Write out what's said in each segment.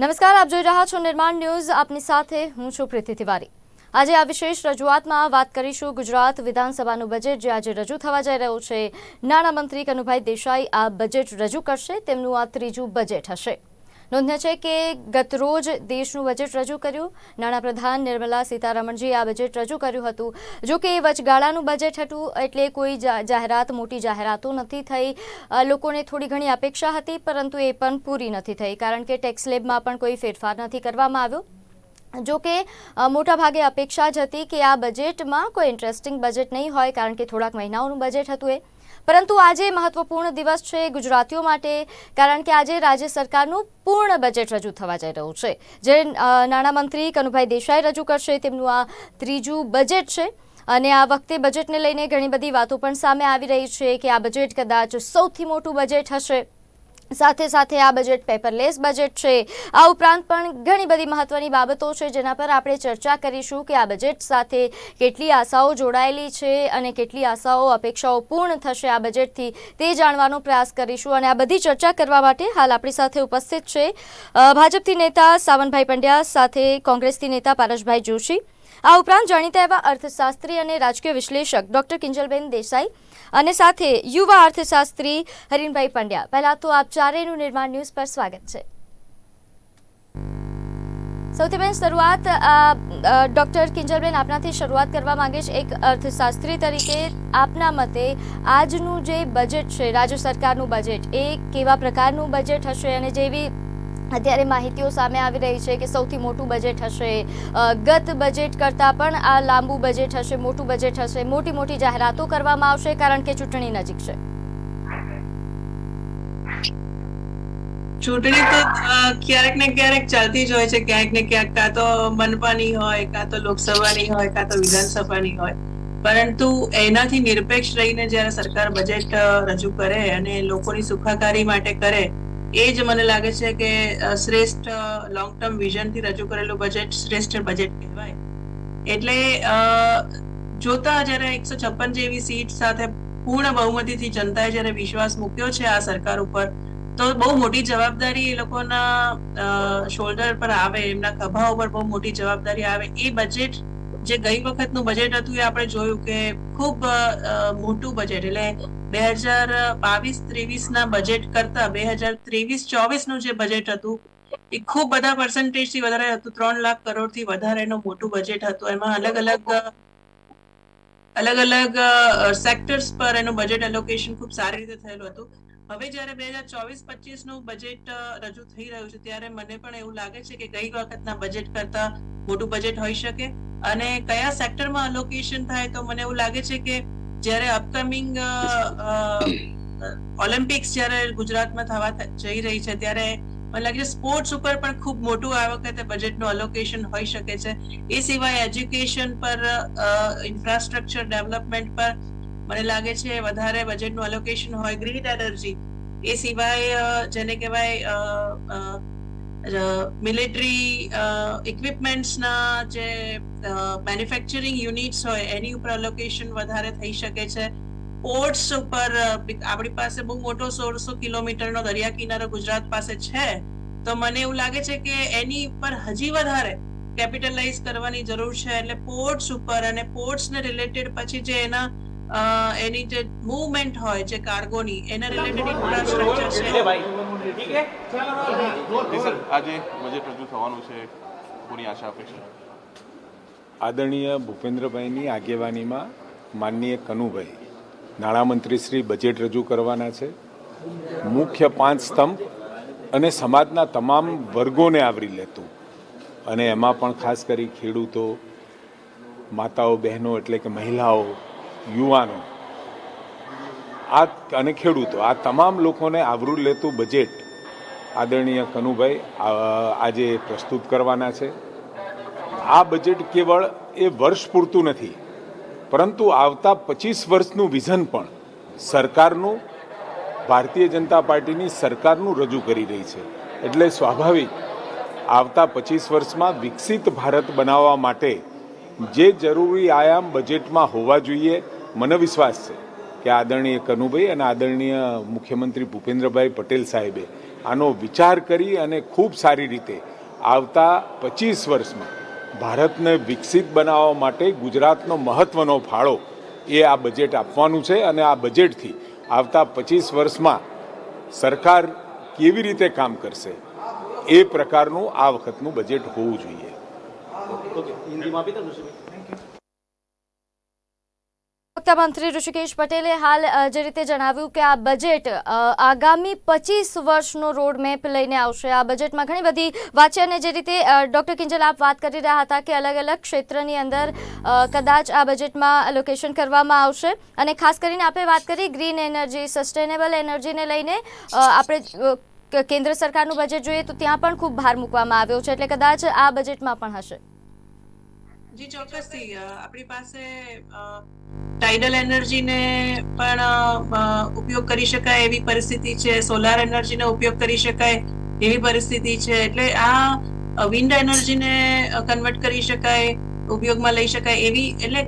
નમસ્કાર, આપ જોઈ રહ્યા છો નિર્માણ ન્યૂઝ. આપની સાથે હું છું પ્રીતિ તિવારી. આજે આ વિશેષ રજૂઆતમાં વાત કરીશું ગુજરાત વિધાનસભાનું બજેટ, જે આજે રજૂ થવા જઈ રહ્યું છે. નાણામંત્રી કનુભાઈ દેસાઈ આ બજેટ રજૂ કરશે, તેમનું આ ત્રીજું બજેટ હશે. નોંધ્ય છે કે ગતરોજ દેશનું બજેટ રજૂ કર્યું. નાણાપ્રધાન નિર્મલા સીતારમણજીએ આ બજેટ રજૂ કર્યું હતું. જો કે એ વચગાળાનું બજેટ હતું, એટલે કોઈ જાહેરાત, મોટી જાહેરાતો નથી થઈ. લોકોને થોડી ઘણી અપેક્ષા હતી, પરંતુ એ પણ પૂરી નથી થઈ, કારણ કે ટેક્સ સ્લેબમાં પણ કોઈ ફેરફાર નથી કરવામાં આવ્યો. જો કે મોટાભાગે મોટા ભાગે અપેક્ષા જ હતી કે આ બજેટમાં કોઈ ઇન્ટરેસ્ટિંગ બજેટ નહીં હોય, કારણ કે થોડાક મહિનાઓનું બજેટ હતું એ. પરંતુ આજે મહત્વપૂર્ણ દિવસ છે ગુજરાતીઓ માટે, કારણ કે આજે રાજ્ય સરકારનું પૂર્ણ બજેટ રજૂ થવા જઈ રહ્યું છે. જે નાણામંત્રી કનુભાઈ દેસાઈ રજૂ કરશે, તેમનું આ ત્રીજું બજેટ છે. અને આ વખતે બજેટને લઈને ઘણી બધી વાતો પણ સામે આવી રહી છે કે આ બજેટ કદાચ સૌથી મોટું બજેટ હશે. સાથે સાથે આ બજેટ પેપરલેસ બજેટ છે. આ ઉપરાંત પણ ઘણી બધી મહત્વની બાબતો છે જેના પર આપણે ચર્ચા કરીશું કે આ બજેટ સાથે કેટલી આશાઓ જોડાયેલી છે અને કેટલી આશાઓ, અપેક્ષાઓ પૂર્ણ થશે આ બજેટથી તે જાણવાનો પ્રયાસ કરીશું અને આ બધી ચર્ચા કરવા માટે હાલ આપણી સાથે ઉપસ્થિત છે ભાજપથી નેતા સાવનભાઈ પંડ્યા સાથે કોંગ્રેસથી નેતા પારસભાઈ જોશી. આ ઉપરાંત જાણીતા એવા અર્થશાસ્ત્રી અને રાજકીય વિશ્લેષક ડોક્ટર કિંજલબેન દેસાઈ અને સાથે યુવા અર્થશાસ્ત્રી હરીનભાઈ પંડ્યા. પહેલા તો આપ ચારેયનું નિર્માણ ન્યૂઝ પર સ્વાગત છે. સૌથી પહેલાં શરૂઆત ડૉક્ટર કિંજલબેન આપનાથી શરૂઆત કરવા માંગે છે એક અર્થશાસ્ત્રી તરીકે. આપના મતે આજનું જે બજેટ છે, રાજ્ય સરકારનું બજેટ એ કેવા પ્રકારનું બજેટ હશે અને જેવી અત્યારે માહિતીઓ સામે આવી રહી છે કે સૌથી મોટું બજેટ હશે ગત બજેટ કરતાં પણ આ લાંબુ બજેટ હશે, મોટું બજેટ હશે, મોટી મોટી જાહેરાતો કરવામાં આવશે કારણ કે ચૂંટણી નજીક છે. ચૂંટણી તો ક્યારેક ને ક્યારેક ચાલતી જ હોય છે ક્યાંક ને ક્યાંક કાં તો મનપાની હોય, કાં તો લોકસભાની હોય, કાં તો વિધાનસભાની હોય. પરંતુ એનાથી નિરપેક્ષ રહીને જ્યારે સરકાર બજેટ રજૂ કરે અને લોકોની સુખાકારી માટે કરે એ જ મને લાગે છે કે શ્રેષ્ઠ લોંગ ટર્મ વિઝનથી રજૂ કરેલું બજેટ શ્રેષ્ઠ બજેટ કહેવાય. એટલે જોતા જ્યારે એકસો છપ્પન જેવી સીટ સાથે પૂર્ણ બહુમતીથી જનતાએ જ્યારે વિશ્વાસ મૂક્યો છે આ સરકાર ઉપર, તો બહુ મોટી જવાબદારી એ લોકોના શોલ્ડર પર આવે, એમના ખભા ઉપર બહુ મોટી જવાબદારી આવે, એ બજેટ જે ગઈ વખતનું બજેટ હતું એ આપણે જોયું કે ખૂબ મોટું બજેટ એટલે બે હજાર બાવીસ ત્રેવીસ ના બજેટ કરતા બે હજાર ત્રેવીસ ચોવીસનું જે બજેટ હતું, એ ખૂબ બધા પર્સન્ટેજથી વધારે હતું. ત્રણ લાખ કરોડથી વધારેનું મોટું બજેટ હતું. એમાં અલગ અલગ અલગ અલગ સેક્ટર્સ પર એનું બજેટ એલોકેશન ખૂબ સારી રીતે થયેલું હતું. હવે જ્યારે બે હજાર ચોવીસ પચીસનું બજેટ રજૂ થઈ રહ્યું છે, ત્યારે મને પણ એવું લાગે છે કે ગઈ વખતના બજેટ કરતા મોટું બજેટ હોઈ શકે. અને કયા સેક્ટરમાં અલોકેશન થાય તો મને એવું લાગે છે કે જ્યારે અપકમિંગ ઓલિમ્પિક્સ જ્યારે ગુજરાતમાં થવા જઈ રહી છે, ત્યારે મને લાગે છે સ્પોર્ટ્સ ઉપર પણ ખૂબ મોટું આ વખતે બજેટનું અલોકેશન હોઈ શકે છે. એ સિવાય એજ્યુકેશન પર ઇન્ફ્રાસ્ટ્રક્ચર ડેવલપમેન્ટ પર મને લાગે છે વધારે બજેટનું એલોકેશન હોય ગ્રીન એનર્જી એ સિવાય જેને કહેવાય મિલિટરી ઇક્વિપમેન્ટ્સના જે મેન્યુફેક્ચરિંગ યુનિટ્સ હોય, એની ઉપર એલોકેશન વધારે થઈ શકે છે. પોર્ટ્સ ઉપર આપણી પાસે બહુ મોટો સોળસો કિલોમીટરનો દરિયા કિનારો ગુજરાત પાસે છે, તો મને એવું લાગે છે કે એની ઉપર હજી વધારે કેપિટલાઇઝ કરવાની જરૂર છે. એટલે પોર્ટ્સ ઉપર અને પોર્ટ્સ ને રિલેટેડ પછી જે એના એની જે મૂવમેન્ટ હોય જે કાર્ગોની એના રિલેટેડ ઇન્ફ્રાસ્ટ્રક્ચર છે. આજે બજેટ રજૂ થવાનું છે. પૂરી આશા અપેક્ષા. આદરણીય ભૂપેન્દ્રભાઈની આગેવાનીમાં માનનીય કનુભાઈ નાણામંત્રી શ્રી બજેટ રજૂ કરવાના છે. મુખ્ય પાંચ સ્તંભ અને સમાજના તમામ વર્ગોને આવરી લેતું. અને એમાં પણ ખાસ કરી ખેડૂતો માતાઓ બહેનો એટલે કે મહિલાઓ યુવાનો. આ અને ખેડૂતો, આ તમામ લોકોને આવરું લેતું બજેટ આદરણીય કનુભાઈ આજે પ્રસ્તુત કરવાના છે. આ બજેટ કેવળ એ વર્ષ પૂરતું નથી, પરંતુ આવતા પચીસ વર્ષનું વિઝન પણ સરકારનું, ભારતીય જનતા પાર્ટીની સરકારનું રજૂ કરી રહી છે. એટલે સ્વાભાવિક, આવતા પચીસ વર્ષમાં વિકસિત ભારત બનાવવા માટે જે જરૂરી આયામ બજેટમાં હોવા જોઈએ, મને વિશ્વાસ છે કે આદરણીય કનુભાઈ અને આદરણીય મુખ્યમંત્રી ભૂપેન્દ્રભાઈ પટેલ સાહેબે આનો વિચાર કરી અને ખૂબ સારી રીતે આવતા પચીસ વર્ષમાં ભારતને વિકસિત બનાવવા માટે ગુજરાતનો મહત્વનો ફાળો એ આ બજેટ આપવાનું છે અને આ બજેટથી આવતા પચીસ વર્ષમાં સરકાર કેવી રીતે કામ કરશે એ પ્રકારનું આ વખતનું બજેટ હોવું જોઈએ. વક્તા મંત્રી ઋષિકેશ પટેલે હાલ જે રીતે જણાવ્યું કે આ બજેટ આગામી પચીસ વર્ષનો રોડ મેપ લઈને આવશે. આ બજેટમાં ઘણી બધી વાત છે અને જે રીતે ડૉક્ટર કિંજલ આપ વાત કરી રહ્યા હતા કે અલગ અલગ ક્ષેત્રની અંદર અ, કદાચ આ બજેટમાં લોકેશન કરવામાં આવશે. અને ખાસ કરીને આપણે વાત કરી ગ્રીન એનર્જી સસ્ટેનેબલ એનર્જીને લઈને આપણે કેન્દ્ર સરકારનું બજેટ જોઈએ તો ત્યાં પણ ખૂબ ભાર મૂકવામાં આવ્યો છે. એટલે કદાચ આ બજેટમાં પણ હશે. જી, ચોક્કસથી. આપણી પાસે ટાઇડલ એનર્જીને પણ ઉપયોગ કરી શકાય એવી પરિસ્થિતિ છે. સોલાર એનર્જીનો ઉપયોગ કરી શકાય એવી પરિસ્થિતિ છે. એટલે આ વિન્ડ એનર્જીને કન્વર્ટ કરી શકાય, ઉપયોગમાં લઈ શકાય એવી, એટલે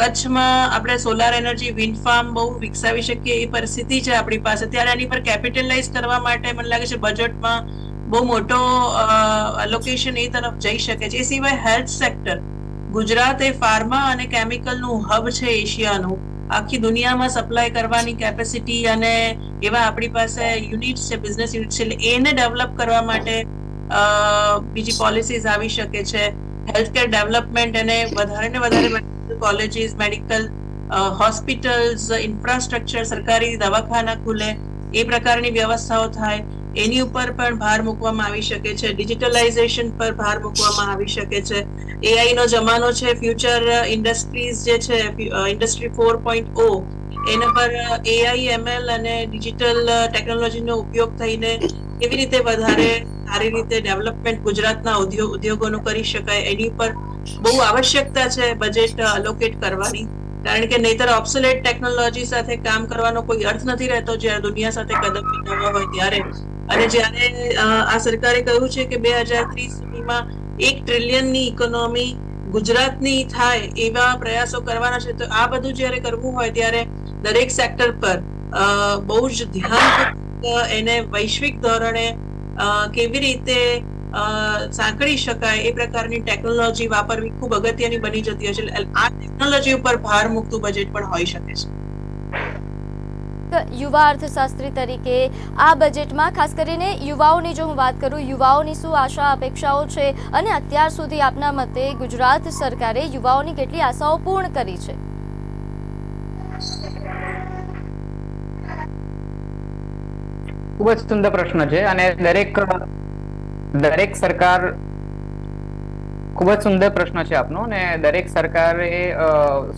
કચ્છમાં આપણે સોલાર એનર્જી વિન્ડ ફાર્મ બહુ વિકસાવી શકીએ એ પરિસ્થિતિ છે આપણી પાસે. ત્યારે આની પર કેપિટલાઇઝ કરવા માટે મને લાગે છે બજેટમાં બહુ મોટો લોકેશન એ તરફ જઈ શકે છે. એ સિવાય હેલ્થ સેક્ટર ગુજરાત એ ફાર્મા અને કેમિકલનું હબ છે એશિયાનું. આખી દુનિયામાં સપ્લાય કરવાની કેપેસિટી અને એવા આપણી પાસે યુનિટ્સ છે બિઝનેસ યુનિટ છે એને ડેવલપ કરવા માટે બીજી પોલિસીઝ આવી શકે છે. હેલ્થકેર ડેવલપમેન્ટ અને વધારે ને વધારે કોલેજીસ મેડિકલ હોસ્પિટલ્સ ઇન્ફ્રાસ્ટ્રક્ચર સરકારી દવાખાના ખુલે, એ પ્રકારની વ્યવસ્થાઓ થાય. એની ઉપર પણ ભાર મૂકવામાં આવી શકે છે. ડિજિટલાઇઝેશન પર ભાર મૂકવામાં આવી શકે છે. એઆઈ નો જમાનો છે. ફ્યુચર ઇન્ડસ્ટ્રીઝ જે છે ઇન્ડસ્ટ્રી ફોર પોઈન્ટ ઓ એના પર એઆઈ એમએલ અને ડિજિટલ ટેકનોલોજીનો ઉપયોગ થઈને કેવી રીતે વધારે સારી રીતે ડેવલપમેન્ટ ગુજરાતના ઉદ્યોગ ઉદ્યોગોનું કરી શકાય, એની પર બહુ આવશ્યકતા છે બજેટ અલોકેટ કરવાની. કારણ કે નહીતર ઓબ્સોલેટ ટેકનોલોજી સાથે કામ કરવાનો કોઈ અર્થ નથી રહેતો. જ્યારે દુનિયા સાથે કદમ મિલાવવા હોય ત્યારે અને જ્યારે આ સરકારે કહ્યું છે કે બે હજાર ત્રીસ સુધીમાં એક ટ્રિલિયનની ઇકોનોમી ગુજરાતની થાય એવા પ્રયાસો કરવાના છે, તો આ બધું જ્યારે કરવું હોય ત્યારે દરેક સેક્ટર પર બહુ જ ધ્યાન એને વૈશ્વિક ધોરણે કેવી રીતે સાંકળી શકાય એ પ્રકારની ટેકનોલોજી વાપરવી ખૂબ અગત્યની બની જતી હોય છે. આ ટેકનોલોજી ઉપર ભાર મૂકતું બજેટ પણ હોઈ શકે છે. યુવા અર્થશાસ્ત્રી તરીકે આ બજેટમાં ખાસ કરીને યુવાઓની જો હું વાત કરું, યુવાઓની શું આશા, અપેક્ષાઓ છે? અને અત્યાર સુધી આપના મતે ગુજરાત સરકારે યુવાઓની કેટલી આશાઓ પૂર્ણ કરી છે? ખૂબ જ સુંદર પ્રશ્ન છે અને દરેક દરેક સરકાર ખૂબ જ સુંદર પ્રશ્ન છે આપનો અને દરેક સરકારે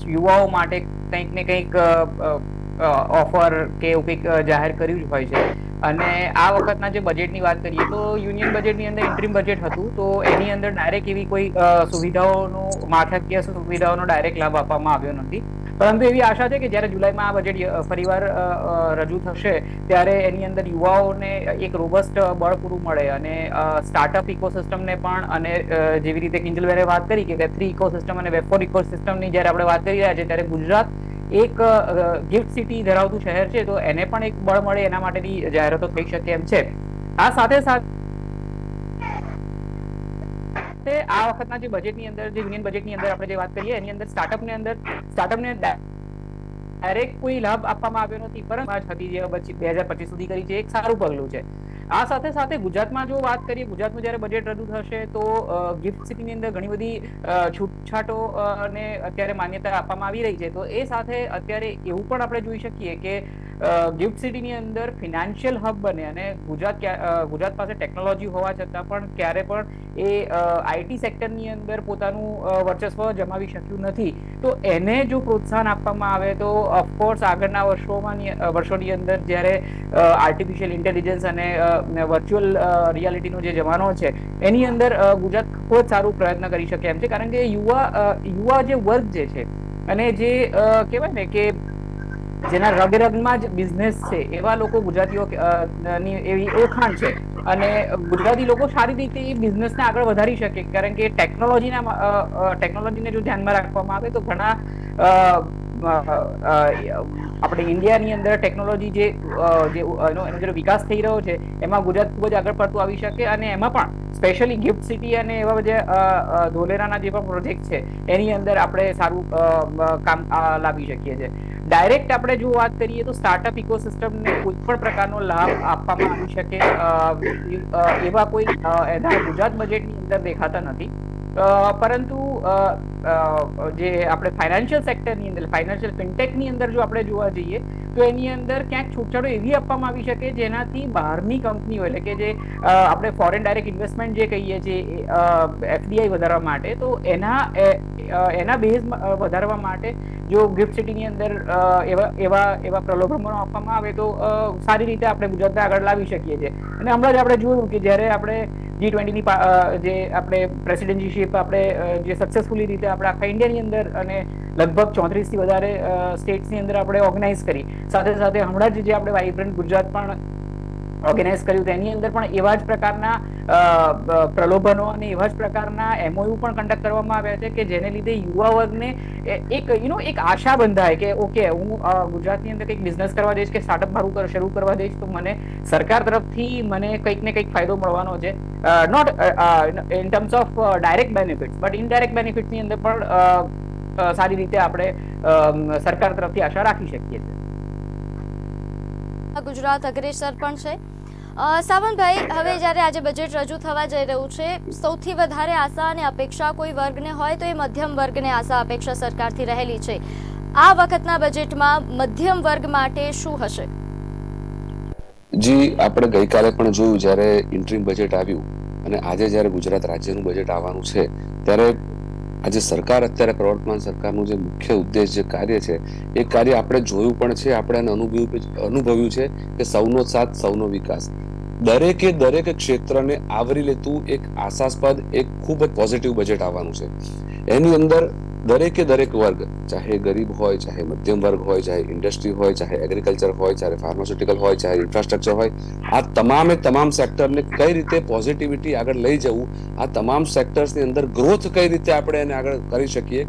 યુવાઓ માટે કંઈક ને કંઈક ઓફર કે એવું કંઈક જાહેર કર્યું જ હોય છે. અને આ વખતના જે બજેટની વાત કરીએ તો યુનિયન બજેટની અંદર ઇન્ટ્રીમ બજેટ હતું. તો એની અંદર ડાયરેક્ટ એવી કોઈ સુવિધાઓનો, માળખાકીય સુવિધાઓનો ડાયરેક્ટ લાભ આપવામાં આવ્યો નથી. પરંતુ એવી આશા છે કે જ્યારે જુલાઈમાં આ બજેટ ફરીવાર રજૂ થશે, ત્યારે એની અંદર યુવાઓને એક રોબસ્ટ બળ પૂરું મળે અને સ્ટાર્ટઅપ ઇકોસિસ્ટમને પણ અને જેવી રીતે કિંજલબેને વાત કરી કે વેબ થ્રી ઇકોસિસ્ટમ અને વેબ ફોર ઇકોસિસ્ટમની જ્યારે આપણે વાત કરી રહ્યા છીએ, ત્યારે ગુજરાત એક ગિફ્ટ સિટી ધરાવતું શહેર છે, તો એને પણ એક બળ મળે, એના માટેની જાહેરાતો થઈ શકે એમ છે. આ સાથે સાથે આ વખતના જે બજેટની અંદર, જે યુનિયન બજેટની અંદર આપણે જે વાત કરીએ, એની અંદર સ્ટાર્ટઅપની અંદર સ્ટાર્ટઅપને ડાયરેક્ટ કોઈ લાભ આપવામાં આવ્યો નથી, પરંતુ હતી જે બે હજાર પચીસ સુધી કરી છે, એક સારું પગલું છે. આ સાથે સાથે ગુજરાતમાં જો વાત કરીએ, ગુજરાતમાં જ્યારે બજેટ રજૂ થશે તો ગિફ્ટ સિટીની અંદર ઘણી બધી છૂટછાટો ને અત્યારે માન્યતા આપવામાં આવી રહી છે. તો એ સાથે અત્યારે એવું પણ આપણે જોઈ શકીએ કે ગિફ્ટ સિટીની અંદર ફિનાન્શિયલ હબ બને અને ગુજરાત ગુજરાત પાસે ટેકનોલોજી હોવા છતાં પણ ક્યારે પણ એ આઈટી સેક્ટરની અંદર પોતાનું વર્ચસ્વ જમાવી શક્યું નથી. તો એને જો પ્રોત્સાહન આપવામાં આવે તો ઓફકોર્સ આગળના વર્ષોમાં વર્ષોની અંદર જ્યારે આર્ટિફિશિયલ ઇન્ટેલિજન્સ અને વર્ચ્યુઅલ રિયાલિટીનો જે જમાનો છે, એની અંદર ગુજરાત ખૂબ જ સારું પ્રયત્ન કરી શકે એમ છે. કારણ કે યુવા યુવા જે વર્ગ જે છે, અને જે કહેવાય ને કે જેના રગ રગમાં જ બિઝનેસ છે એવા લોકો ગુજરાતીઓ ની એવી ઓળખાણ છે. અને ગુજરાતી લોકો સારી રીતે એ બિઝનેસને આગળ વધારી શકે. કારણ કે ટેકનોલોજીના ટેકનોલોજીને જો ધ્યાનમાં રાખવામાં આવે તો ઘણા આપણે ઇન્ડિયાની અંદર ટેકનોલોજી જે જે એનો એનો જે વિકાસ થઈ રહ્યો છે એમાં ગુજરાત ખૂબ જ આગળ પડતું આવી શકે અને એમાં પણ સ્પેશિયલી ગિફ્ટ સિટી અને એવા અ, ધોલેરાના જે પણ પ્રોજેક્ટ છે એની અંદર આપણે સારું કામ લાવી શકીએ છીએ. ડાયરેક્ટ આપણે જો વાત કરીએ તો સ્ટાર્ટઅપ ઇકોસિસ્ટમને કોઈ પણ પ્રકારનો લાભ આપવામાં આવી શકે એવા કોઈ એના ગુજરાત બજેટની અંદર દેખાતા નથી. પરંતુ જે આપણે ફાઇનાન્શિયલ સેક્ટરની અંદર ફાઇનાન્શિયલ ફિનટેકની અંદર જો આપણે જોવા જઈએ, તો એની અંદર ક્યાંક છૂટછાટો એવી આપવામાં આવી શકે જેનાથી બહારની કંપનીઓ એટલે કે જે આપણે ફોરેન ડાયરેક્ટ ઇન્વેસ્ટમેન્ટ જે કહીએ છીએ એફડીઆઈ વધારવા માટે, તો એના એના બેઝ વધારવા માટે જો ગિફ્ટ સિટીની અંદર એવા એવા એવા પ્રલોભનો આપવામાં આવે તો સારી રીતે આપણે ગુજરાતને આગળ લાવી શકીએ છીએ. અને હમણાં જ આપણે જોયું કે જ્યારે આપણે જી ટ્વેન્ટીની જે આપણે પ્રેસિડેન્સીશીપ આપણે જે સક્સેસફુલી રીતે આપણે આખા ઇન્ડિયાની અંદર અને લગભગ ચોત્રીસથી વધારે સ્ટેટ્સની અંદર આપણે ઓર્ગેનાઇઝ કરી. સાથે સાથે હમણાં જ જે આપણે વાઇબ્રન્ટ ગુજરાત પણ ઓર્ગેનાઇઝ કર્યું તેની અંદર પણ એવા જ પ્રકારના પ્રલોભનો અને એવા જ પ્રકારના એમઓયુ પણ કન્ડક્ટ કરવામાં આવ્યા છે કે જેને લીધે યુવા વર્ગને એક યુ નો એક આશા બંધાય કે ઓકે હું ગુજરાતની અંદર કંઈક બિઝનેસ કરવા જઈશ કે સ્ટાર્ટઅપ મારું શરૂ કરવા જઈશ, તો મને સરકાર તરફથી મને કંઈક ને કંઈક ફાયદો મળવાનો છે. Not in terms of direct benefits but indirect બેનિફિટ્સની અંદર પણ સારી રીતે આપણે સરકાર તરફથી આશા રાખી શકીએ છીએ. ગુજરાત અગ્રેસર પણ છે. સાવંતભાઈ હવે જ્યારે આજે બજેટ રજૂ થવા જઈ રહ્યું છે, સૌથી વધારે આશા અને અપેક્ષા કોઈ વર્ગને હોય તો એ મધ્યમ વર્ગને આશા અપેક્ષા સરકારથી રહેલી છે. આ વખતના બજેટમાં મધ્યમ વર્ગ માટે શું હશે? જી, આપણે ગઈકાલે પણ જોયું, જ્યારે ઇન્ટ્રીમ બજેટ આવ્યું અને આજે જ્યારે ગુજરાત રાજ્યનું બજેટ આવવાનું છે, ત્યારે આજે સરકાર અત્યારે પ્રવર્તમાન સરકારનું જે મુખ્ય ઉદ્દેશ જે કાર્ય છે, એ કાર્ય આપણે જોયું પણ છે, આપણે અનુભવ્યું અનુભવ્યું છે કે સૌનો સાથ, સૌનો વિકાસ. દરેકે, દરેક ક્ષેત્રને આવરી લેતું એક આશાસ્પદ, એક ખૂબ જ પોઝિટિવ બજેટ આવવાનું છે. એની અંદર દરેકે દરેક વર્ગ, ચાહે ગરીબ હોય, ચાહે મધ્યમ વર્ગ હોય, ચાહે ઇન્ડસ્ટ્રી હોય, ચાહે એગ્રીકલ્ચર હોય, ચાહે ફાર્માસ્યુટિકલ હોય, ચાહે ઇન્ફ્રાસ્ટ્રક્ચર હોય, આ તમામે તમામ સેક્ટરને કઈ રીતે પોઝિટિવિટી આગળ લઈ જવું, આ તમામ સેક્ટર્સની અંદર ગ્રોથ કઈ રીતે આપણે એને આગળ કરી શકીએ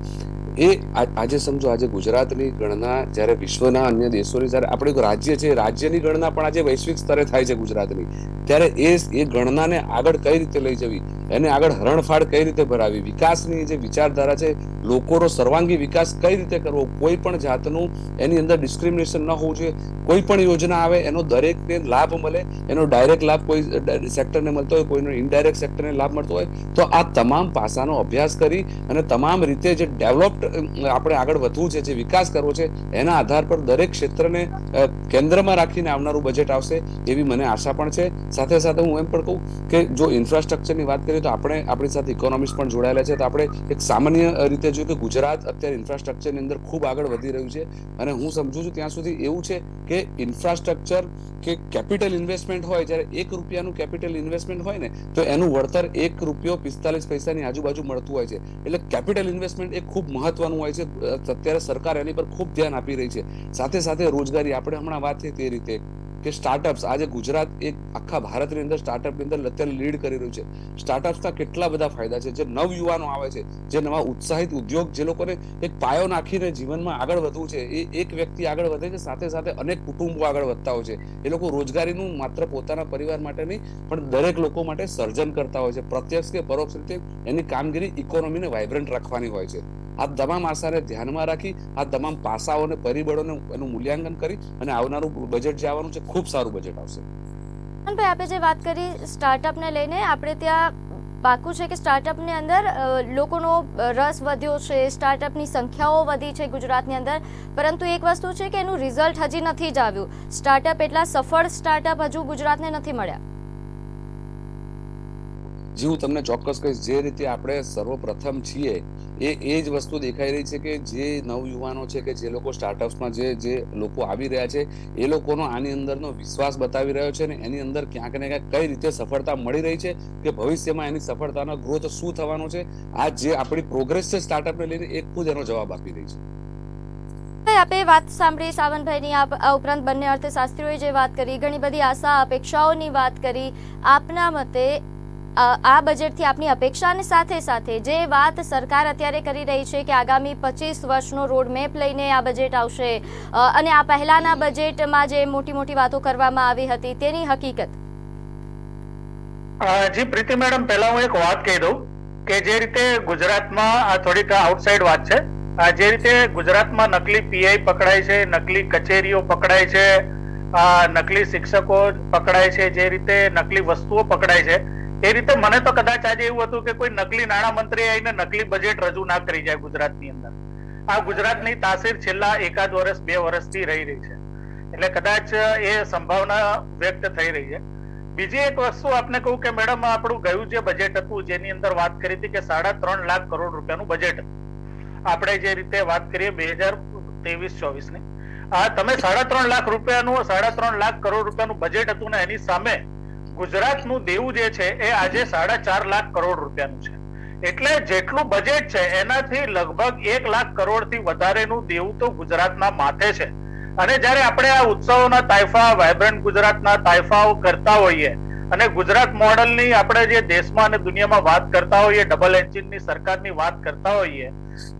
એ આજે સમજો, આજે ગુજરાતની ગણના જ્યારે વિશ્વના અન્ય દેશોની, જ્યારે આપણે રાજ્ય છે રાજ્યની ગણના પણ આજે વૈશ્વિક સ્તરે થાય છે ગુજરાતની. ત્યારે એ એ ગણનાને આગળ કઈ રીતે લઈ જવી? એને આગળ હરણફાળ કઈ રીતે ભરાવી? વિકાસની જે વિચારધારા છે, લોકોનો સર્વાંગી વિકાસ કઈ રીતે કરવો? કોઈ પણ જાતનું એની અંદર ડિસ્ક્રિમિનેશન ન હોવું જોઈએ. કોઈ પણ યોજના આવે, એનો દરેકને લાભ મળે. એનો ડાયરેક્ટ લાભ કોઈ સેક્ટરને મળતો હોય, કોઈનો ઇનડાયરેક્ટ સેક્ટરને લાભ મળતો હોય. તો આ તમામ પાસાનો અભ્યાસ કરી અને તમામ રીતે જે ડેવલપ્ડ આપણે આગળ વધવું છે, જે વિકાસ કરવો છે, એના આધાર પર દરેક ક્ષેત્રને કેન્દ્રમાં રાખીને આવનારું બજેટ આવશે એવી મને આશા પણ છે. સાથે સાથે હું એમ પણ કહું કે જો ઇન્ફ્રાસ્ટ્રક્ચરની વાત કરીએ તો આપણે આપણી સાથે ઇકોનોમિક્સ પણ જોડાયેલા છે. તો આપણે એક સામાન્ય રીતે જોઈએ કે ગુજરાત અત્યારે ઇન્ફ્રાસ્ટ્રક્ચરની અંદર ખૂબ આગળ વધી રહ્યું છે અને હું સમજુ છું ત્યાં સુધી એવું છે કે ઇન્ફ્રાસ્ટ્રક્ચર કે કેપિટલ ઇન્વેસ્ટમેન્ટ હોય, જ્યારે એક રૂપિયાનું કેપિટલ ઇન્વેસ્ટમેન્ટ હોય ને, તો એનું વળતર એક રૂપિયો પિસ્તાલીસ પૈસાની આજુબાજુ મળતું હોય છે. એટલે કેપિટલ ઇન્વેસ્ટમેન્ટ એ ખૂબ મહત્વનું હોય છે. અત્યારે સરકાર એની પર ખૂબ ધ્યાન આપી રહી છે. સાથે સાથે રોજગારી, આપણે હમણાં વાત થઈ તે રીતે કે સ્ટાર્ટઅપ્સ આજે ગુજરાત એક આખા ભારતની અંદર સ્ટાર્ટઅપની અંદર અત્યારે લીડ કરી રહ્યું છે. સ્ટાર્ટઅપ્સના કેટલા બધા ફાયદા છે. જે નવ યુવાનો આવે છે, જે નવા ઉત્સાહિત ઉદ્યોગ, જે લોકોને એક પાયો નાખીને જીવનમાં આગળ વધવું છે, એ એક વ્યક્તિ આગળ વધે છે. સાથે સાથે અનેક કુટુંબો આગળ વધતા હોય છે. એ લોકો રોજગારીનું માત્ર પોતાના પરિવાર માટે નહીં, પણ દરેક લોકો માટે સર્જન કરતા હોય છે. પ્રત્યક્ષ કે પરોક્ષ રીતે એની કામગીરી ઇકોનોમીને વાઇબ્રન્ટ રાખવાની હોય છે. આ તમામ આશાને ધ્યાનમાં રાખી, આ તમામ પાસાઓને પરિબળોને એનું મૂલ્યાંકન કરી અને આવનારું બજેટ જે આવવાનું છે, ખૂબ સારું બજેટ આવશે. ભાઈ આપે જે વાત કરી સ્ટાર્ટઅપને લઈને, આપણે ત્યાં પાકું છે કે સ્ટાર્ટઅપની અંદર લોકોનો રસ વધ્યો છે સ્ટાર્ટઅપની સંખ્યાઓ વધી છે ગુજરાતની અંદર, પરંતુ એક વસ્તુ છે કે એનું રિઝલ્ટ હજી નથી જ આવ્યું. સ્ટાર્ટઅપ એટલા સફળ સ્ટાર્ટઅપ હજુ ગુજરાતને નથી મળ્યા. જે હું તમને ચોક્કસ કહીશ, જે રીતે આપણે સર્વપ્રથમ છીએ, એ એ જ વસ્તુ દેખાઈ રહી છે કે જે નવયુવાનો છે કે જે લોકો સ્ટાર્ટઅપ્સમાં જે જે લોકો આવી રહ્યા છે, એ લોકોનો આની અંદરનો વિશ્વાસ બતાવી રહ્યો છે ને એની અંદર ક્યાંક ને ક્યાંક કઈ રીતે સફળતા મળી રહી છે કે ભવિષ્યમાં એની સફળતાનો ગ્રોથ શું થવાનો છે, આ જે આપણી પ્રોગ્રેસ છે સ્ટાર્ટઅપને લઈને, એ ખુદ એનો જવાબ આપી રહી છે. આપે વાત સાંભળી સાવંતભાઈની આપ, આ ઉપરાંત બંને અર્થશાસ્ત્રીઓએ જે વાત કરી, ઘણી બધી આશા, અપેક્ષાઓની વાત કરી. આપના મતે આ બજેટથી આપની અપેક્ષાની સાથે સાથે જે વાત સરકાર અત્યારે કરી રહી છે કે આગામી પચીસ વર્ષનો રોડ મેપ લઈને આ બજેટ આવશે અને આ પહેલાના બજેટમાં જે મોટી મોટી વાતો કરવામાં આવી હતી તેની હકીકત? જી, પ્રીતિ મેડમ, પહેલા હું એક વાત કહી દઉં કે જે રીતે ગુજરાતમાં આ થોડીક આઉટસાઇડ વાત છે જે રીતે ગુજરાતમાં નકલી પીઆઈ પકડાય છે, નકલી કચેરીઓ પકડાય છે નકલી શિક્ષકો પકડાય છે, જે રીતે નકલી વસ્તુઓ પકડાય છે એ રીતે મને તો કદાચ આજે એવું હતું કે કોઈ નકલી નાણામંત્રી આવીને નકલી બજેટ રજૂ ના કરી જાય ગુજરાતની અંદર. આ ગુજરાતની તાસીર છેલ્લા એકાદ વર્ષ, બે વર્ષથી રહી રહી છે. એટલે કદાચ એ સંભાવના વ્યક્ત થઈ રહી છે. બીજી એક વસ્તુ આપને કહું કે મેડમ, આપણું ગયું જે બજેટ હતું, જેની અંદર વાત કરી હતી કે સાડા ત્રણ લાખ કરોડ રૂપિયાનું બજેટ આપણે જે રીતે વાત કરીએ બે હજાર ત્રેવીસ ચોવીસની આ તમે સાડા ત્રણ લાખ રૂપિયાનું, સાડા ત્રણ લાખ કરોડ રૂપિયાનું બજેટ હતું ને એની સામે ગુજરાતનું દેવું જે છે એ આજે સાડા ચાર લાખ કરોડ રૂપિયાનું છે. એટલે જેટલું બજેટ છે એનાથી લગભગ એક લાખ કરોડથી વધારેનું દેવું તો ગુજરાતના માથે છે. અને જ્યારે આપણે આ ઉત્સવોના તાઇફા વાયબ્રન્ટ ગુજરાતના તાયફાઓ કરતા હોઈએ અને ગુજરાત મોડલની આપણે જે દેશમાં અને દુનિયામાં વાત કરતા હોઈએ ડબલ એન્જિનની સરકારની વાત કરતા હોઈએ,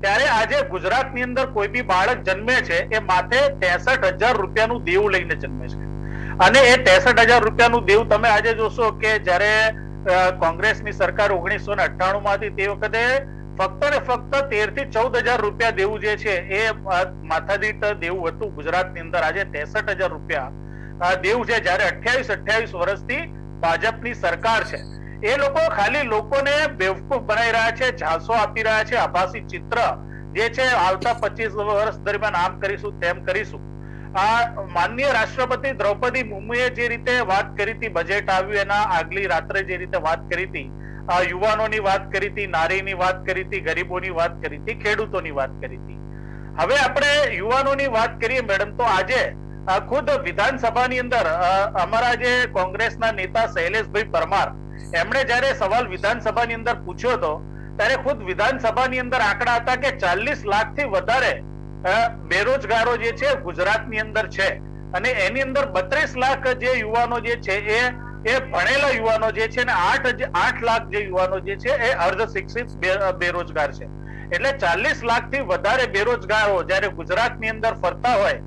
ત્યારે આજે ગુજરાતની અંદર કોઈ બી બાળક જન્મે છે એ માથે ત્રેસઠ હજાર રૂપિયાનું દેવું લઈને જન્મે છે. અને એ ત્રેસઠ હજાર રૂપિયાનું દેવું તમે આજે જોશો કે જ્યારે કોંગ્રેસની સરકાર ઓગણીસો ને અઠ્ઠાણું માં હતી તે વખતે ફક્ત ને ફક્ત તેરથી ચૌદ હજાર રૂપિયા દેવું જે છે, એ માથાદીઠ દેવું હતું ગુજરાતની અંદર. આજે ત્રેસઠ હજાર રૂપિયા દેવું છે જ્યારે અઠ્યાવીસ અઠ્યાવીસ વર્ષથી ભાજપની સરકાર છે. એ લોકો ખાલી લોકોને બેવકૂફ બનાવી રહ્યા છે, ઝાંસો આપી રહ્યા છે, આભાસી ચિત્ર જે છે, આવતા પચીસ વર્ષ દરમિયાન આમ કરીશું, તેમ કરીશું. આ માનનીય રાષ્ટ્રપતિ દ્રૌપદી મુર્મુએ જે રીતે વાત કરી હતી બજેટ આવ્યું, એના આગલી રાત્રે જે રીતે વાત કરી હતી યુવાનોની વાત કરી હતી, નારીની વાત કરી હતી, ગરીબોની વાત કરી હતી, ખેડૂતોની વાત કરી હતી. હવે આપણે યુવાનોની વાત કરીએ, મેડમ, તો આજે ખુદ વિધાનસભાની અંદર અમારા જે કોંગ્રેસના નેતા શૈલેષભાઈ પરમાર, એમણે જ્યારે સવાલ વિધાનસભાની અંદર પૂછ્યો હતો, ત્યારે ખુદ વિધાનસભાની અંદર આંકડા હતા કે ચાલીસ લાખથી વધારે બેરોજગારો જે છે ગુજરાતની અંદર છે. અને એની અંદર બત્રીસ લાખ જે યુવાનો જે છે એ એ ભણેલા યુવાનો જે છે ને આઠ આઠ લાખ જે યુવાનો જે છે એ અર્ધ શિક્ષિત બેરોજગાર છે. એટલે ચાલીસ લાખથી વધારે બેરોજગારો જ્યારે ગુજરાતની અંદર ફરતા હોય,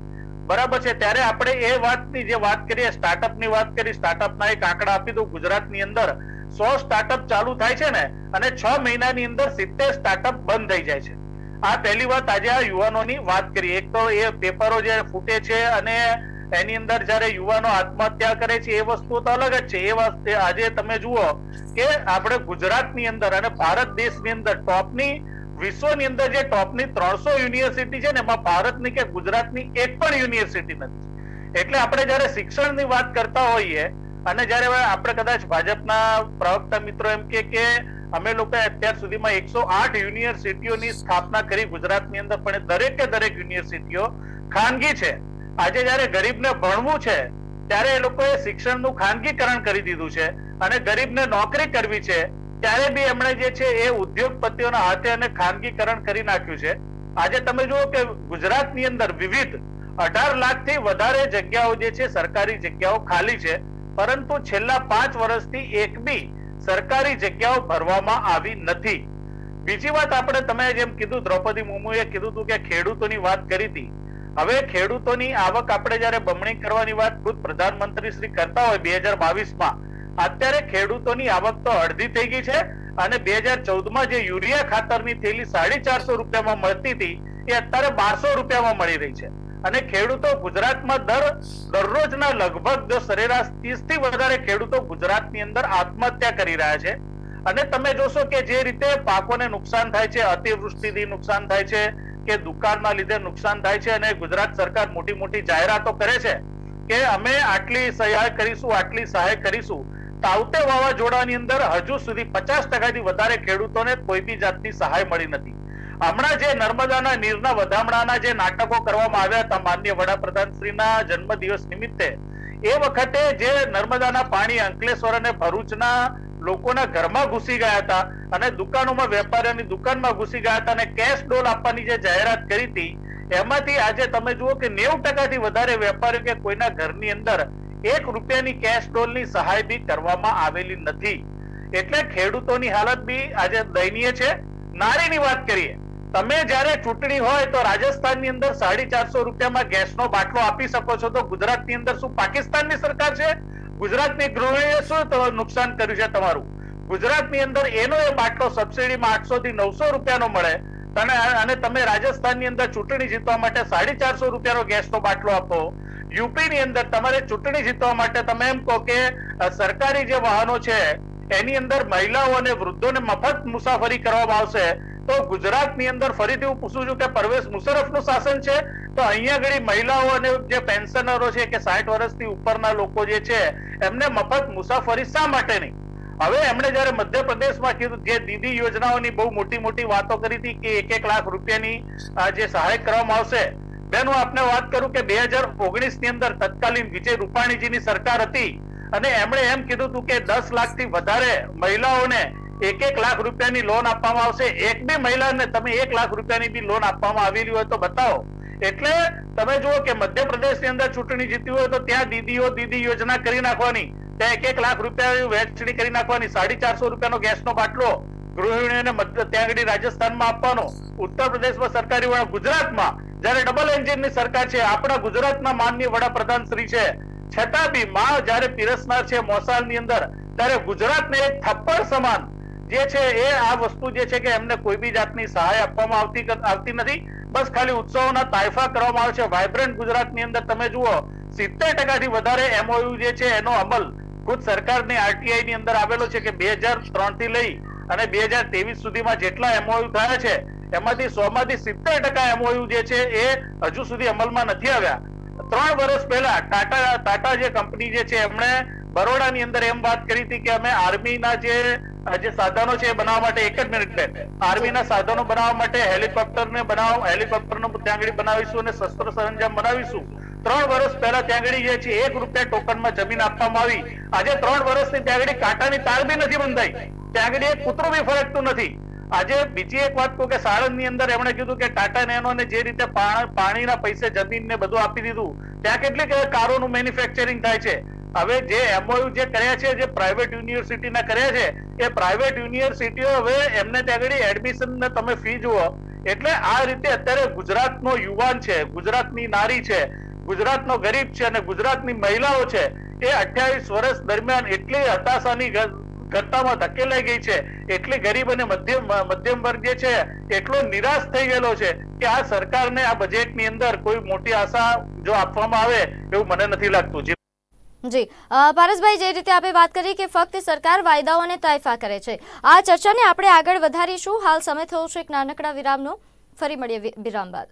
બરાબર છે, ત્યારે આપણે એ વાતની જે વાત કરીએ સ્ટાર્ટઅપની વાત કરી સ્ટાર્ટઅપ ના એક આંકડા આપી દઉં ગુજરાતની અંદર. સો સ્ટાર્ટઅપ ચાલુ થાય છે ને, અને છ મહિનાની અંદર સિત્તેર સ્ટાર્ટઅપ બંધ થઈ જાય છે. આ પહેલી વાત આજે આ યુવાનોની વાત કરી એક તો એ પેપરો જે ફૂટે છે અને એની અંદર જ્યારે યુવાનો આત્મહત્યા કરે છે, એ વસ્તુ તો અલગ જ છે. એ વસ્તુ આજે તમે જુઓ કે આપણે ગુજરાતની અંદર અને ભારત દેશની અંદર ટોપની, વિશ્વની અંદર જે ટોપની ત્રણસો યુનિવર્સિટી છે ને, એમાં ભારતની કે ગુજરાતની એક પણ યુનિવર્સિટી નથી. એટલે આપણે જયારે શિક્ષણની વાત કરતા હોઈએ અને જયારે આપણે કદાચ ભાજપના પ્રવક્તા મિત્રો એમ કે કે અમે લોકો અત્યાર સુધીમાં એકસો આઠ યુનિવર્સિટીઓની સ્થાપના કરી ગુજરાતની અંદર, પણ દરેકે દરેક યુનિવર્સિટીઓ ખાનગી છે. આજે જયારે ગરીબને ભણવું છે, ત્યારે એ લોકોએ શિક્ષણનું ખાનગીકરણ કરી દીધું છે અને ગરીબને નોકરી કરવી છે, ત્યારે બી એમણે જે છે એ ઉદ્યોગપતિઓના હાથે અને ખાનગીકરણ કરી નાખ્યું છે. આજે તમે જુઓ કે ગુજરાતની અંદર વિવિધ અઢાર લાખથી વધારે જગ્યાઓ જે છે, સરકારી જગ્યાઓ ખાલી છે. પરંતુ છેલ્લા પાંચ વર્ષથી એક બી સરકારી જગ્યાઓ ભરવામાં આવી નથી. બીજી વાત આપણે તમે જેમ કીધું, દ્રૌપદી મુર્મુએ કીધું હતું કે ખેડૂતોની વાત કરી હતી. હવે ખેડૂતોની આવક આપણે જયારે બમણી કરવાની વાત ખુદ પ્રધાનમંત્રી શ્રી કરતા હોય બે હજાર બાવીસમાં, અત્યારે ખેડૂતોની આવક તો અડધી થઈ ગઈ છે અને બે હજાર ચૌદમાં જે યુરિયા ખાતરની થેલી સાડી ચારસો રૂપિયામાં મળતી હતી, એ અત્યારે બારસો રૂપિયામાં મળી રહી છે. અને ખેડૂતો ગુજરાતમાં દર દરરોજના લગભગ જો સરેરાશ ત્રીસથી વધારે ખેડૂતો ગુજરાતની અંદર આત્મહત્યા કરી રહ્યા છે. અને તમે જોશો કે જે રીતે પાકોને નુકસાન થાય છે, અતિવૃષ્ટિથી નુકસાન થાય છે, કે દુકાળના લીધે નુકસાન થાય છે અને ગુજરાત સરકાર મોટી મોટી જાહેરાતો કરે છે કે અમે આટલી સહાય કરીશું, આટલી સહાય કરીશું. તાવતે વાવાઝોડાની અંદર હજુ સુધી પચાસ ટકાથી વધારે ખેડૂતોને કોઈ બી જાતની સહાય મળી નથી. હમણાં જે નર્મદાના નીરના વધામણાના જે નાટકો કરવામાં આવ્યા હતા માન્ય વડાપ્રધાન શ્રીના જન્મ દિવસ નિમિત્તે, એ વખતે જે નર્મદાના પાણી અંકલેશ્વર અને ભરૂચના લોકોના ઘરમાં ઘૂસી ગયા હતા અને દુકાનોમાં વેપારીઓની દુકાનમાં ઘૂસી ગયા હતા અને કેશ ડોલ આપવાની જે જાહેરાત કરી હતી, એમાંથી આજે તમે જુઓ કે નેવું ટકાથી વધારે વેપારીઓ કે કોઈના ઘરની અંદર એક રૂપિયાની કેશ ડોલની સહાય બી કરવામાં આવેલી નથી. એટલે ખેડૂતોની હાલત બી આજે દયનીય છે. નારીની વાત કરીએ તમે જ્યારે ચૂંટણી હોય તો રાજસ્થાનની અંદર સાડી ચારસો રૂપિયામાં ગેસનો બાટલો આપી શકો છો. તો ગુજરાતની અંદર શું પાકિસ્તાનની સરકાર છે? ગુજરાતની ગૃહિણીએ શું નુકસાન કર્યું છે તમારું? ગુજરાતની અંદર એનો એ બાટલો સબસિડીમાં આઠસો થી નવસો રૂપિયાનો મળે. તમે અને તમે રાજસ્થાનની અંદર ચૂંટણી જીતવા માટે સાડી ચારસો રૂપિયાનો ગેસનો બાટલો આપો. યુપી ની અંદર તમારે ચૂંટણી જીતવા માટે તમે એમ કહો કે સરકારી જે વાહનો છે, એની અંદર મહિલાઓ અને વૃદ્ધોને મફત મુસાફરી કરવામાં આવશે. તો ગુજરાતની અંદર ફરીથી હું પૂછું છું કે પરવેશ મુશરફનું શાસન છે? તો અહીંયા ઘડી મહિલાઓ અને જે પેન્શનરો છે કે સાઠ વર્ષથી ઉપરના લોકો જે છે, એમને મફત મુસાફરી શા માટે નહીં? હવે એમણે જયારે મધ્યપ્રદેશમાં કીધું, જે દીદી યોજનાઓની બહુ મોટી મોટી વાતો કરી હતી કે એક એક લાખ રૂપિયાની જે સહાય કરવામાં આવશે, બેન હું આપને વાત કરું કે બે હજાર ઓગણીસની અંદર તત્કાલીન વિજય રૂપાણીજીની સરકાર હતી અને એમણે એમ કીધું હતું કે દસ લાખથી વધારે મહિલાઓને એક એક લાખ રૂપિયાની લોન આપવામાં આવશે. એક બી મહિલાને તમે એક લાખ રૂપિયાની બી લોન આપવામાં આવેલી હોય તો બતાવો. એટલે તમે જુઓ કે મધ્યપ્રદેશની અંદર ચૂંટણી જીતી હોય તો ત્યાં દીદીઓ દીદી યોજના કરી નાખવાની. ત્યાં એક એક લાખ રૂપિયા વહેંચણી કરી નાખવાની. સાડી ચારસો રૂપિયાનો ગેસનો બાટલો ગૃહિણીઓને ત્યાં આગળ રાજસ્થાનમાં આપવાનો. ઉત્તર પ્રદેશમાં સરકારી વડા, ગુજરાતમાં જ્યારે ડબલ એન્જિનની સરકાર છે, આપણા ગુજરાતના માનનીય વડાપ્રધાન શ્રી છે. છતાં બી માં જ્યારે પીરસનાર છે મોસાલની અંદર, ત્યારે ગુજરાતને એક થપ્પડ સમાન જે છે એ આ વસ્તુ જે છે કે એમને કોઈ બી જાતની સહાય આપવામાં આવતી આવતી નથી. બસ ખાલી ઉત્સવોના તાયફા કરવામાં આવે છે. વાઇબ્રન્ટ ગુજરાતની અંદર તમે જુઓ, સિત્તેર ટકાથી વધારે એમઓયુ જે છે એનો અમલ ખુદ સરકારની આરટીઆઈ ની અંદર આવેલો છે કે બે હજાર ત્રણથી લઈ અને બે હજાર ત્રેવીસ સુધીમાં જેટલા એમઓયુ થયા છે, એમાંથી સો માંથી સિત્તેર ટકા એમઓયુ જે છે એ હજુ સુધી અમલમાં નથી આવ્યા. ત્રણ વર્ષ પહેલા ટાટા ટાટા જે કંપની જે છે એમણે બરોડાની અંદર એમ વાત કરી હતી કે અમે આર્મીના જે જે સાધનો છે એ બનાવવા માટે એક જ મિનિટ આર્મીના સાધનો બનાવવા માટે હેલિકોપ્ટર ને બનાવ હેલિકોપ્ટરનું ત્યાં આગળ બનાવીશું અને શસ્ત્ર સરંજામ બનાવીશું. ત્રણ વર્ષ પહેલા ત્યાં આગળ જે છે, એક રૂપિયા ટોકનમાં જમીન આપવામાં આવી. આજે ત્રણ વર્ષથી ત્યાં આગળ કાંટાની તાર બી નથી બંધાઈ. ત્યાં આગળ એક કૂતરો બી ફરકતું નથી. આજે બીજી એક વાત કહું કે સાણંદની અંદર એમણે કીધું કે ટાટા નેનો ને જે રીતે પાણીના પૈસે જમીન ને બધું આપી દીધું, ત્યાં કેટલીક કારોનું મેન્યુફેક્ચરિંગ થાય છે. હવે જે એમઓયુ જે કર્યા છે, જે પ્રાઇવેટ યુનિવર્સિટીના કર્યા છે, એ પ્રાઇવેટ યુનિવર્સિટીઓ હવે એમને ત્યાં આગળ એડમિશન તમે ફી જુઓ. એટલે આ રીતે અત્યારે ગુજરાતનો યુવાન છે, ગુજરાતની નારી છે, ગુજરાતનો ગરીબ છે અને ગુજરાતની મહિલાઓ છે, એ અઠ્યાવીસ વર્ષ દરમિયાન એટલી હતાશાની ઘટનામાં ધકેલાઈ ગઈ છે, એટલી ગરીબ અને મધ્યમ મધ્યમ વર્ગ જે છે, એટલો નિરાશ થઈ ગયેલો છે કે આ સરકારને આ બજેટની અંદર કોઈ મોટી આશા જો આપવામાં આવે એવું મને નથી લાગતું. જી. પારસભાઈ, જે રીતે આપણે વાત કરી કે ફક્ત સરકાર વાયદાઓને તાયફા કરે છે, આ ચર્ચાને આપણે આગળ વધારીશું. હાલ સમય થયો છે એક નાનકડા વિરામનો. ફરી મળીએ વિરામ બાદ.